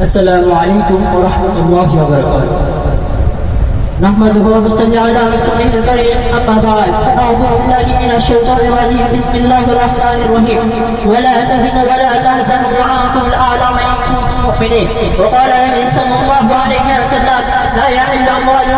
السلام عليكم ورحمة الله وبركاته. نحمده ونصلي على رسوله الكريم. أما بعد أعوذ بالله من الشيطان الرجيم. بسم الله الرحمن الرحيم. ولا تهنوا ولا تحزنوا وأنتم الأعلى إن كنتم مؤمنين. وقال النبي صلى الله عليه وسلم لا يحل أموال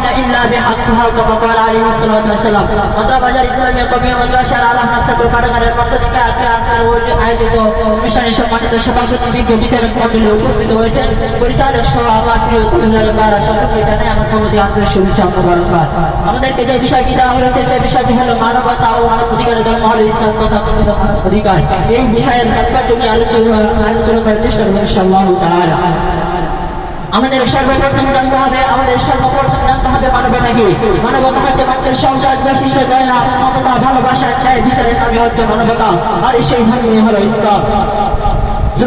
ইমানা ইল্লা বিহাক্কিহা কামা ক্বালা আলাইহি সাল্লাল্লাহু আলাইহি ওয়াসাল্লাম মাদ্রাবাজার ইসলামিয়া কবি মাদ্রাসার আলম নকশা পাঠাগারের পক্ষ থেকে আজকে আসার ওই আয়োজিত অনুষ্ঠানে সম্মানিত সভাপতি বিজ্ঞ বিচারক মন্ডলী উপস্থিত হয়েছেন। পরিচালক সহ আমার প্রিয় কুমিল্লার বারা সদস্য এখানে আমার কমিটি আন্তরিক শুভেচ্ছা মোবারকবাদ। আমাদেরকে যে বিষয়টি দেওয়া হয়েছে সেই বিষয়টি হলো মানবতা ও মানব অধিকারের জন্ম হলো ইসলাম অধিকার। এই বিষয়ের আলোচনা আলোচনা আমাদের সর্বপ্রথম জানতে হবে, আমাদের সর্বপ্রথম জানতে হবে মানবতা কি? মানবতা হচ্ছে মানুষের সংসার বৈশিষ্ট্য দয়া মমতা ভালোবাসার চাই বিচারের নামে হচ্ছে মানবতা। আর সেই ধর্মীয় হলো ইসলাম।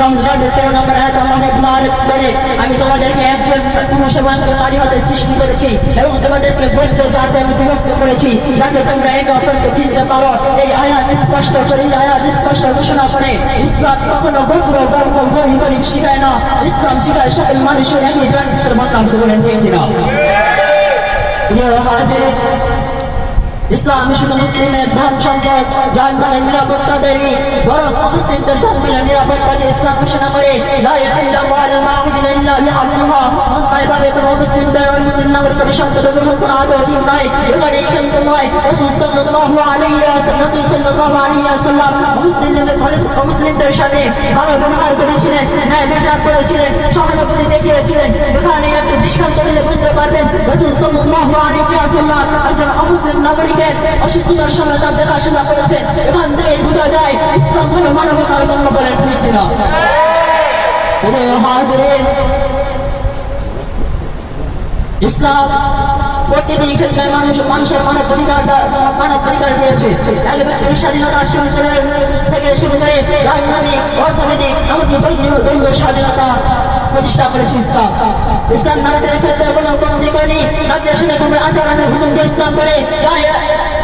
রমজানের তেরো নম্বর আমাদের মারেফ করে আমি তোমাদেরকে একজন পুরুষ এবং একজন নারী হতে সৃষ্টি করেছি এবং তোমাদেরকে বৈধ জাতে আমি বিভক্ত করেছি, যাতে তোমরা একে অপরকে চিনতে পারো। এই আয়াত স্পষ্ট করে আয়াত স্পষ্ট ঘোষণা করে, ইসলাম কখনো গোত্র বর্গ গরিব গরিব শিখায় না। ইসলাম শিখায় সকল মানুষের একই ব্যাংক ভিতরে বদলাম করেন ঠিক কিনা? ইসলাম শুধু মুসলিমের ধন সম্পদ জানমালের নিরাপত্তা দেয়নি। বরং মুসলিমদের সম্পদের নিরাপত্তা দিয়ে ইসলাম ঘোষণা করে বিহাল্লাহ কোনো মুসলিমদের গ্রহণ করা অমুসলিম নাগরিকের অসুস্থতার সময় তার দেখাশোনা করেছেন এখান থেকে বোঝা যায় ইসলাম হলো মানবতার জন্য বলেন ঠিক কিনা ইসলাম প্রতিটি ক্ষেত্রে মানুষ মানুষের মানব অধিকার মানব অধিকার দিয়েছে এক ব্যক্তির স্বাধীনতা শুরু করে থেকে শুরু করে রাজনৈতিক অর্থনৈতিক এমনকি ধর্মীয় স্বাধীনতা প্রতিষ্ঠা করেছে ইসলাম ইসলাম নারীদের ক্ষেত্রে কোনো কোনো দিক নেই রাজ্যের সাথে তোমরা আচরণের ভূমিকা ইসলাম করে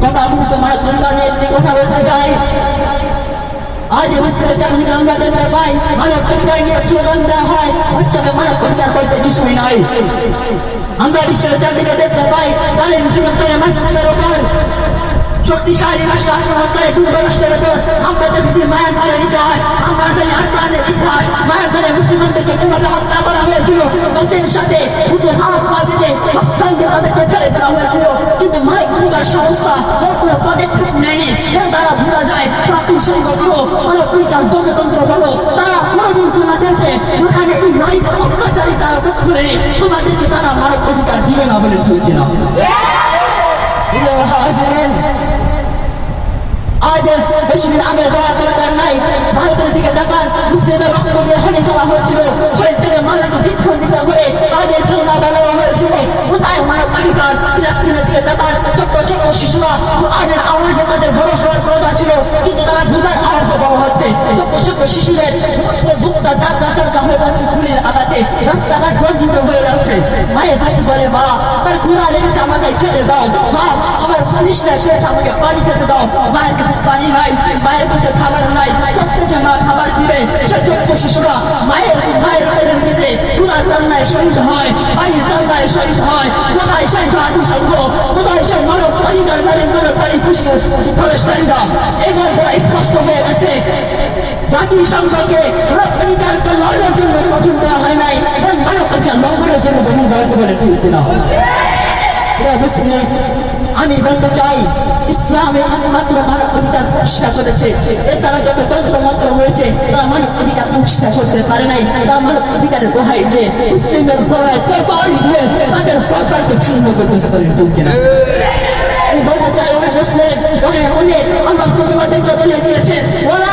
কথা অধিকার নিয়ে কথা বলতে চাই। আজ মুসলিম জাতিকে আমরা দেখতে পাই মানব অধিকার নিয়ে স্লোগান দেওয়া হয়। বাস্তবে মানব হাত পা বেঁধে তাদেরকে ছেড়ে দেওয়া ভূমিকার সংস্থা কোনো পদক্ষেপ নেয়নি। দ্বারা বোঝা যায় বলো মানব অধিকার গণতন্ত্র বলো। তারা কোনোদিন তোমাদেরকে যেখানে এই নারীদের অত্যাচারী তারা পক্ষ নেই তোমাদেরকে তারা মানব অধিকার দিবে না বলে চলছে না। মানব অধিকার? দিকে দেখার ছোট্ট ছোট্ট শিশুরা আগের আওয়াজের মাঝে বড় হওয়ার কথা ছিল, কিন্তু তারা বুঝার আওয়াজ বড় হচ্ছে। ছোট্ট ছোট্ট শিশুদের বুকটা ঝাঁকা চাকা হয়ে যাচ্ছে গুলির আঘাতে রাস্তাঘাট রঞ্জিত হয়ে যাচ্ছে। মায়ের কাছে বলে, মা তার ঘোড়া লেগেছে আমাকে খেতে দাও। মা, আমার পুলিশরা এসেছে আমাকে পানি খেতে দাও। মায়ের কাছে পানি নাই, মায়ের কাছে খাবার নাই। প্রত্যেকে মা খাবার দিবে। সে ছোট্ট শিশুরা মায়ের কান্নায় শহীদ হয় পানির কান্নায় শহীদ হয় কোথায় সেই জাতি সংঘ কোথায় সেই মানব অধিকার নারী মানবকারী খুশি প্রবেশকারীরা এবার বড় স্পষ্ট হয়ে গেছে জাতির সংঘকে অধিকারকে লড়ার জন্য গঠন করা হয় নাই মানব অধিকার লঙ্ঘনের জন্য গঠন করা হয়েছে বলে ঠিক না আমি বলতে চাই, ইসলামে একমাত্র মানব অধিকার প্রতিষ্ঠা করেছে। এছাড়া যত তন্ত্র মন্ত্র হয়েছে তারা মানব অধিকার প্রতিষ্ঠা করতে পারে নাই তারা মানব অধিকারের দোহাই দিয়ে মুসলিমের দোহাই তরবারি দিয়ে তাদের প্রকারকে ছিন্ন করতেছে বলে ঠিক না। আমি বলতে চাই ওরা মুসলিম ওরা অনেক আমার তোমাদেরকে বলে দিয়েছে ওরা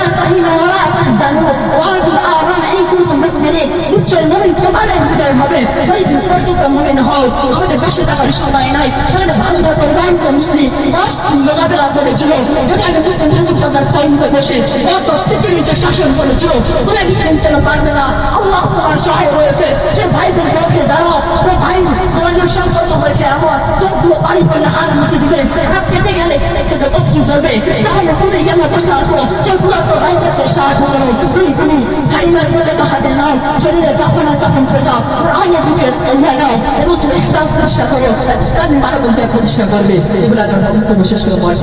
হবে। ওই প্রকৃত মমিন হও। আমাদের বসে থাকার সময় নাই। সেখানে ভাঙ্গা পরিবারকে মুসলিম। দশ মোকাবেলা করেছিল। যেখানে মুসলিম হিন্দু তাদের সৈনিকে বসে কত পৃথিবীতে শাসন করেছিল। তুমি মুসলিম ছিল পারবে না? আল্লাহ তোমার সহায় রয়েছে। যে ভাই বোন পক্ষে দাঁড়াও। তো ভাই তোমাদের সম্পর্ক হয়েছে আমার যদ্দূর বাড়ি করলে হার মুসলিমদের হাত পেতে গেলে কিন্তু অস্ত্র ধরবে তাহলে তুমি কেন বসে আসো যে পুরাতো ভাই করতে সাহস করো তুমি তুমি ভাইমার বলে হাতে নাও শরীরে তখন আর তখন করে যাও আগে বুকের কল্যাণ নাও এবং তুমি ইসলাম প্রতিষ্ঠা করো ইসলামী মানবতা প্রতিষ্ঠা করবে এগুলো আমরা বক্তব্য শেষ করে বয়স